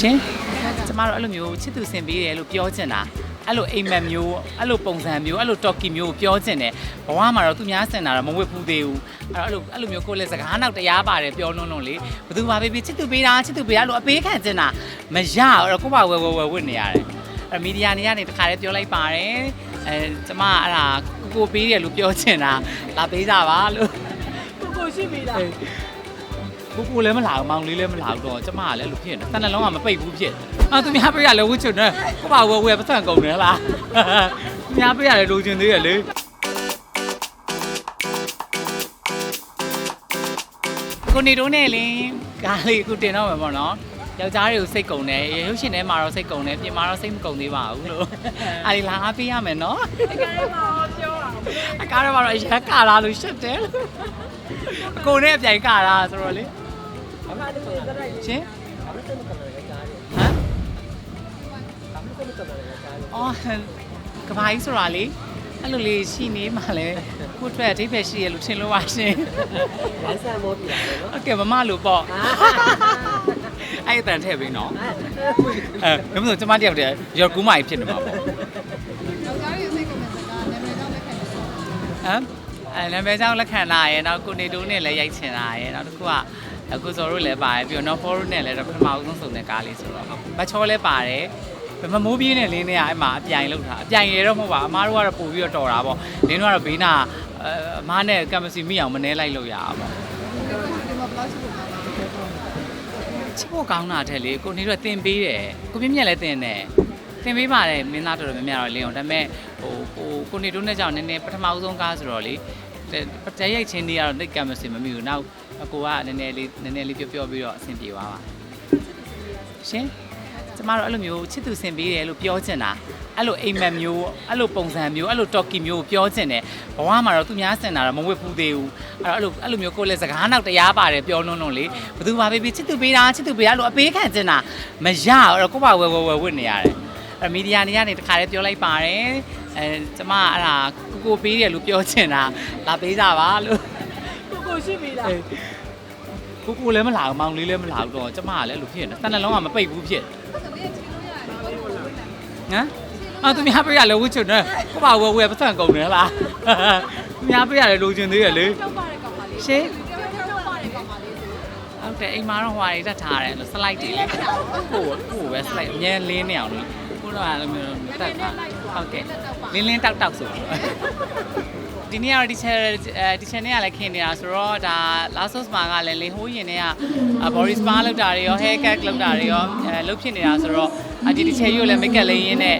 ရှင်ကျမတို့အဲ့လိုမျိုးချစ်သူဆင်ပေးတယ်လို့ပြောချင်တာအဲ့လိုအိမ်မက်မျိုးအဲ့လိုပုံစံမျိုးအဲ့လိုတော်ကီမျိုးကိုပြောချင်တယ်ဘဝမှာတော့သူများဆင်တာတော့မဝတ်ဘူးသေးဘူးအဲ့တော့အဲ့လိုအဲ့လိုမျိုးကိုယ်လည်းစကားနောက်တရားပါတယ်ပြောလွန်းလွန်းလေဘသူပါပဲဖြစ်ချစ်သူပေးတာချစ်သူပေးတာအဲ့လိုအပေးခံချင်တာမရအဲ့တော့ကိုယ့်ဘာဝယ်ဝယ်ဝယ်ဝတ်နေရတယ်အဲ့မီဒီယာနေကနေတခါလေးပြောလိုက်ပါတယ်အဲကျမအဲ့ဒါကိုကိုပေးတယ်လို့ပြောချင်တာလာပေးကြပါလို့ကိုကိုရှိပြီလား ကိုကိုလည်းမလာဘူးမောင်လေးလည်းမလာဘူးတော့ကျမကလည်းလူဖြစ်နေတန်နှလုံးကမပိတ်ဘူးဖြစ်အာသူများပေးရလဲဝှချွတ်နေကိုပါဝဲဝဲပတ်စံကုန်တယ်လားသူများပေးရလဲလိုချင်သေးရလေကိုနေတော့နဲ့လင်းကားလေးအခုတင်တော့မှာပေါ့နော်ယောက်ျားတွေကိုစိတ်ကုန်တယ်ရုပ်ရှင်ထဲမှာတော့စိတ်ကုန်တယ်ပြင်မှာတော့စိတ်မကုန်သေးပါဘူးလို့အားဒီလာအားပေးရမယ်နော်တကယ်မှာပြောတာအကားတော့ကတော့ရက်ကာလာလို့ရှစ်တယ်အကိုနဲ့အပြိုင်ကာလာဆိုတော့လေဘာမှလည်းမသိဘူး ရှင် ဘာမှလည်းမသိဘူးကြားတယ် ဟမ် ဘာမှလည်းမသိဘူးကြားတယ် အော်ကဘာကြီးဆိုတာလေအဲ့လိုလေးရှိနေမှလဲကိုယ့်အတွက်အဓိပ္ပာယ်ရှိရလို့ထင်လို့ပါရှင် လမ်းဆန်မောပြရတယ်နော် โอเคမမလို့ပေါ့အဲ့အတန်ထည့်ပေးနော်အဲဘယ်မှာကျမတယောက်တည်းရော်ကူးမကြီးဖြစ်နေမှာပေါ့ ယောက်ျားတွေစိတ်ကမဲ့စကားနာမည်တော့လက်ခံတယ်ဆိုတော့ ဟမ်အဲနာမည်ကြောင့်လက်ခံတာရယ်နောက်ကိုနေတိုးနဲ့လည်းရိုက်ချင်တာရယ်နောက်တစ်ခုက အခုစော်တို့လည်းပါတယ်ပြီးတော့နော်ဖော်တို့နဲ့လည်းပထမဦးဆုံးစုံတဲ့ကားလေးဆိုတော့ဟုတ်မချောလည်းပါတယ်ဘယ်မမိုးပြေးနဲ့လင်းနဲ့အဲ့မှာအပြိုင်လောက်တာအပြိုင်ရတော့မဟုတ်ပါအမားတို့ကတော့ပို့ပြီးတော့တော်တာပေါ့လင်းတို့ကတော့ဘေးနာအမားနဲ့ကမ်မစီမိအောင်မနှဲလိုက်လို့ရအောင်ပေါ့ဒီမှာ plus ကိုပါချစ်ဖို့ကောင်းတာတဲ့လေကိုနေတော့တင်ပေးတယ်ကိုပြင်းပြက်လည်းတင်တယ်တင်ပေးပါတယ်မင်းသားတော်တော်များများတော့လင်းအောင်ဒါပေမဲ့ဟိုကိုကိုနေတို့နဲ့ကြောင့်နည်းနည်းပထမဦးဆုံးကားဆိုတော့လေ တရိုက်ချင်းတွေကတော့တိတ်ကမ်မစီမမိဘူးနောက်အကိုကနည်းနည်းလေးနည်းနည်းလေးပြောပြောပြီးတော့အဆင်ပြေသွားပါရှင်ကျမတို့အဲ့လိုမျိုးချစ်သူဆင်ပေးတယ်လို့ပြောချင်တာအဲ့လိုအိမ်မက်မျိုးအဲ့လိုပုံစံမျိုးအဲ့လိုတော်ကီမျိုးကိုပြောချင်တယ်ဘဝမှာတော့သူများဆင်တာတော့မဝတ်ဘူးသေးဘူးအဲ့တော့အဲ့လိုအဲ့လိုမျိုးကိုယ်လည်းစကားနောက်တရားပါတယ်ပြောလွန်းလွန်းလေဘသူပါပဲဖြစ်ချစ်သူပေးတာချစ်သူပေးတာအဲ့လိုအပေးခံချင်တာမရအဲ့တော့ကိုယ့်ဘာဝယ်ဝယ်ဝယ်ဝတ်နေရတယ်အဲ့ မီဒီယာနေကနေတခါလေးပြောလိုက်ပါတယ်အဲကျမအဲ့ဒါကိုကိုပေးတယ်လို့ပြောချင်တာလာပေးကြပါလို့ကိုကိုရှိပြီလားကိုကိုလည်းမလာဘူးမောင်လေးလည်းမလာဘူးတော့ကျမကလည်းလူဖြစ်နေတန်နှလုံးကမပိတ်ဘူးဖြစ်အဲ့ဒါလေးချင်းလို့ရတယ်ဘာလို့လဲဟမ်အာသူများပေးရလဲဝှချွတ်နေကိုပါဝဲဝဲပတ်စံကုန်တယ်လားသူများပေးရလဲလိုချင်သေးရလေထောက်ပါတဲ့ကောင်မလေးရှင်ထောက်ပါတဲ့ကောင်မလေးဆိုဟုတ်တယ်အိမ်မှာတော့ဟွာတွေတက်ထားတယ်လို့ slide တွေလေကိုကိုပဲ slide အမြဲလင်းနေအောင်လို့ ကိုတော့အဲ့လိုမျိုးတက်ထားဟုတ်ကဲ့လင်းလင်းတောက်တောက်ဆိုဒီနေ့ကတော့ဒီချယ်ဒီချယ်နဲ့ကလည်းခင်းနေတာဆိုတော့ဒါ Lasos မှာကလည်းလေဟိုးရင်တွေက body spa လုပ်တာတွေရော hair cut လုပ်တာတွေရောအဲလုပ်ဖြစ်နေတာဆိုတော့ဒီဒီချယ်ကြီးကိုလည်း make up လေးရင်းနဲ့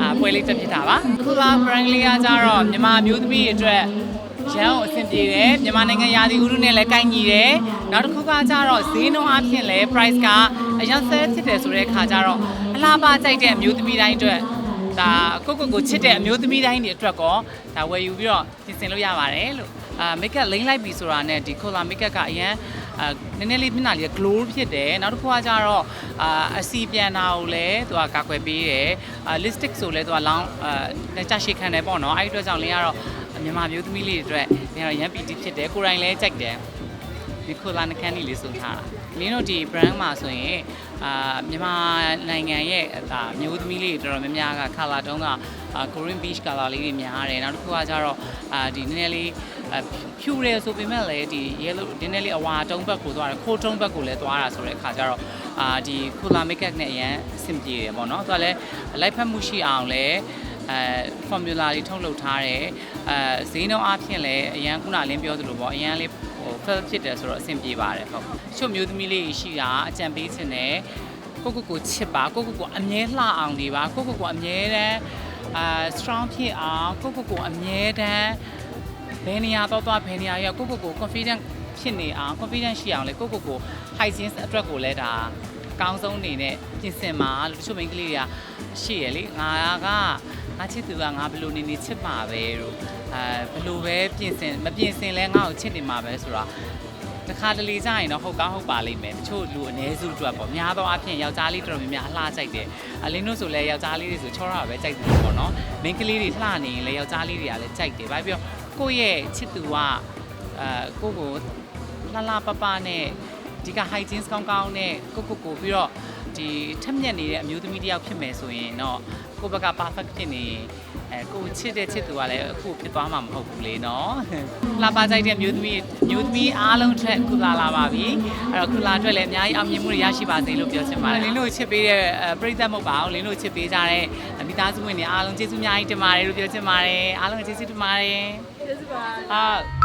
အာပွဲလေးတက်ဖြစ်တာပါအခုက brand လေးကကြတော့မြန်မာမျိုးသမီးတွေအတွက်ရန်ကိုအဆင်ပြေတယ်မြန်မာနိုင်ငံရာသီဥတုနဲ့လည်းကိုက်ညီတယ်နောက်တစ်ခုကကြတော့ဈေးနှုန်းအပြင်လည်း price က အရင်ဆက်ဖြစ်တယ်ဆိုတဲ့ခါကျတော့အလားပါကြိုက်တဲ့အမျိုးသမီးတိုင်းအတွက်ဒါကိုကိုကိုချစ်တဲ့အမျိုးသမီးတိုင်းတွေအတွက်ကောဒါဝယ်ယူပြီးတော့ပြင်ဆင်လို့ရပါတယ်လို့အာ make up လိမ့်လိုက်ပြီဆိုတာနဲ့ဒီ color make up ကအရင်အာနည်းနည်းလေးမျက်နှာလေး glow ဖြစ်တယ်နောက်တစ်ခုကကြတော့အာအစီပြန်တာကိုလည်းသူကကာကွယ်ပေးတယ်အာ lipstick ဆိုလည်းသူကလောင်းအာလက်ချရှိခံတယ်ပေါ့နော်အဲ့ဒီအတွက်ကြောင့်လင်းကတော့မြန်မာမျိုးသမီးလေးတွေအတွက်လင်းကတော့ရန်ပီတီဖြစ်တယ်ကိုယ်တိုင်လည်းကြိုက်တယ်ဒီခိုလာနကန်နီလေးဆိုထားတာ လင်းတို့ဒီ brand မှာဆိုရင်အာမြန်မာနိုင်ငံရဲ့ဒါမျိုးသမီးလေးတွေတော်တော်များများက color တုံးကအာ Korean beach color လေးတွေများတယ်နောက်တစ်ခုကကျတော့အာဒီနည်းနည်းလေးအာဖြူတယ်ဆိုပေမဲ့လည်းဒီ yellow နည်းနည်းလေးအဝါတုံးဘက်ကိုသွားတယ်ခိုးတုံးဘက်ကိုလည်းသွားတာဆိုတဲ့အခါကျတော့အာဒီ color makeup နဲ့အရန်အဆင်ပြေတယ်ပေါ့နော်သူကလည်းလိုက်ဖက်မှုရှိအောင်လည်းအဲ formula လေးထုတ်လုပ်ထားတယ်အဲဈေးနှုန်းအပြင်လည်းအရန်ခုနလင်းပြောသလိုပေါ့အရန်လေး ဟို feel ဖြစ်တယ်ဆိုတော့အဆင်ပြေပါတယ်ဟုတ်ချုံမျိုးသမီးလေးရှိတာအကြံပေးခြင်းနဲ့ကိုကိုကိုချစ်ပါကိုကိုကိုအမြဲလှအောင်နေပါကိုကိုကိုအမြဲတမ်းအာ strong ဖြစ်အောင်ကိုကိုကိုအမြဲတမ်းဘယ်နေရာတော့သွားဘယ်နေရာရောက်ကိုကိုကို confident ဖြစ်နေအောင် confident ရှိအောင်လေကိုကိုကို hygiene အတွက်ကိုလည်းဒါအကောင်းဆုံးအနေနဲ့ပြင်ဆင်ပါလို့တချို့မိန်းကလေးတွေကရှိရလေငါက ငါချစ်သူကငါဘယ်လိုနေနေချစ်မှာပဲလို့အဲဘယ်လိုပဲပြင်ဆင်မပြင်ဆင်လဲငါ့ကိုချစ်နေမှာပဲဆိုတော့တခါတလေကြာရင်တော့ဟုတ်ကောင်းဟုတ်ပါလိမ့်မယ်တချို့လူအ ਨੇ စုအတွက်ပေါ့များသောအားဖြင့်ယောက်ျားလေးတော်တော်များများအလှကြိုက်တယ်အလင်းတို့ဆိုလဲယောက်ျားလေးတွေဆိုချောရတာပဲကြိုက်တယ်ပေါ့နော်မိန်းကလေးတွေလှနေရင်လဲယောက်ျားလေးတွေကလည်းကြိုက်တယ်ဘာဖြစ်လို့ကိုယ့်ရဲ့ချစ်သူကအဲကိုယ့်ကိုလှလှပပနဲ့ဒီက hygiene ကောင်းကောင်းနဲ့ကိုကိုကိုပြီးတော့ ဒီထက်မြက်နေတဲ့အမျိုးသမီးတစ်ယောက်ဖြစ်မယ်ဆိုရင်တော့ကိုယ့်ဘက်က perfect ဖြစ်နေရင်အဲကိုယ်ချစ်တဲ့ချစ်သူကလည်းအခုဖြစ်သွားမှာမဟုတ်ဘူးလေနော်လာပါကြိုက်တဲ့အမျိုးသမီးအမျိုးသမီးအားလုံးထက်ကုလာလာပါပြီအဲ့တော့ကုလာအတွက်လည်းအများကြီးအောင်မြင်မှုတွေရရှိပါစေလို့ပြောချင်ပါတယ်လင်းတို့ချစ်ပေးတဲ့အဲပရိသတ်မဟုတ်ပါဘူးလင်းတို့ချစ်ပေးကြတဲ့မိသားစုဝင်တွေအားလုံးကျေးဇူးအများကြီးတင်ပါတယ်လို့ပြောချင်ပါတယ်အားလုံးကျေးဇူးတင်ပါတယ်ကျေးဇူးပါဟုတ်